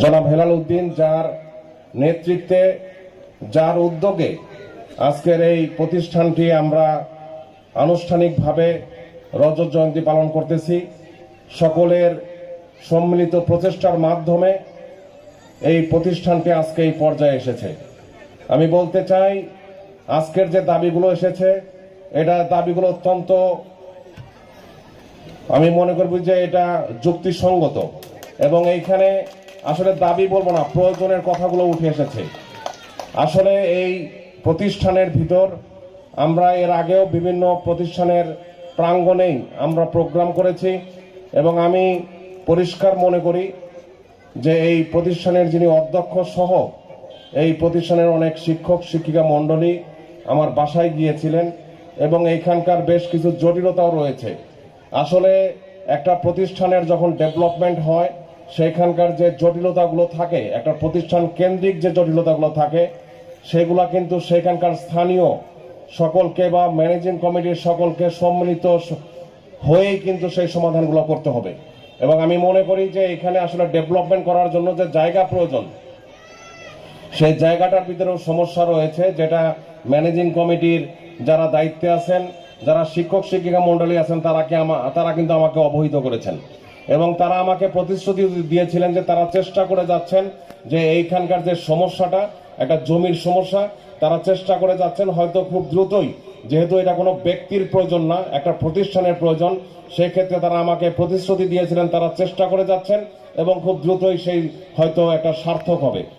জনাব হেলাল উদ্দিন যার নেতৃত্বে যার উদ্যোগে আজকের এই প্রতিষ্ঠানটি আমরা আনুষ্ঠানিকভাবে রজত জয়ন্তী পালন করতেছি। সকলের সম্মিলিত প্রচেষ্টার মাধ্যমে এই প্রতিষ্ঠানটি আজকে এই পর্যায়ে এসেছে। আমি বলতে চাই আজকের যে দাবিগুলো এসেছে এটা দাবিগুলো অত্যন্ত আমি মনে করব যে এটা যুক্তিসঙ্গত এবং এইখানে আসলে দাবি বলব না, প্রয়োজনের কথাগুলো উঠে এসেছে। আসলে এই প্রতিষ্ঠানের ভিতর আমরা এর আগেও বিভিন্ন প্রতিষ্ঠানের প্রাঙ্গণেই আমরা প্রোগ্রাম করেছি এবং আমি পরিষ্কার মনে করি যে এই প্রতিষ্ঠানের যিনি অধ্যক্ষ সহ এই প্রতিষ্ঠানের অনেক শিক্ষক, শিক্ষিকা মণ্ডলী আমার বাসায় গিয়েছিলেন এবং এইখানকার বেশ কিছু জটিলতাও রয়েছে। আসলে একটা প্রতিষ্ঠানের যখন ডেভেলপমেন্ট হয়, সেখানকার যে জটিলতাগুলো থাকে, একটা প্রতিষ্ঠান কেন্দ্রিক যে জটিলতাগুলো থাকে, সেগুলা কিন্তু সেখানকার স্থানীয় সকলকে বা ম্যানেজিং কমিটির সকলকে সম্মিলিত হয়েই কিন্তু সেই সমাধানগুলো করতে হবে। এবং আমি মনে করি যে এখানে আসলে ডেভেলপমেন্ট করার জন্য যে জায়গা প্রয়োজন, সেই জায়গাটার ভিতরেও সমস্যা রয়েছে, যেটা ম্যানেজিং কমিটির যারা দায়িত্বে আছেন যারা শিক্ষক, শিক্ষিকা মণ্ডলী আছেন, তারা কি তারা কিন্তু আমাকে অবহিত করেছেন। এবং তারা আমাকে প্রতিশ্রুতি দিয়েছিলেন যে তারা চেষ্টা করে যাচ্ছেন যে এইখানকার যে সমস্যাটা, একটা জমির সমস্যা, তারা চেষ্টা করে যাচ্ছেন হয়তো খুব দ্রুতই। যেহেতু এটা কোনো ব্যক্তির প্রয়োজন না, একটা প্রতিষ্ঠানের প্রয়োজন, সেক্ষেত্রে তারা আমাকে প্রতিশ্রুতি দিয়েছিলেন তারা চেষ্টা করে যাচ্ছেন এবং খুব দ্রুতই সেই হয়তো একটা সার্থক হবে।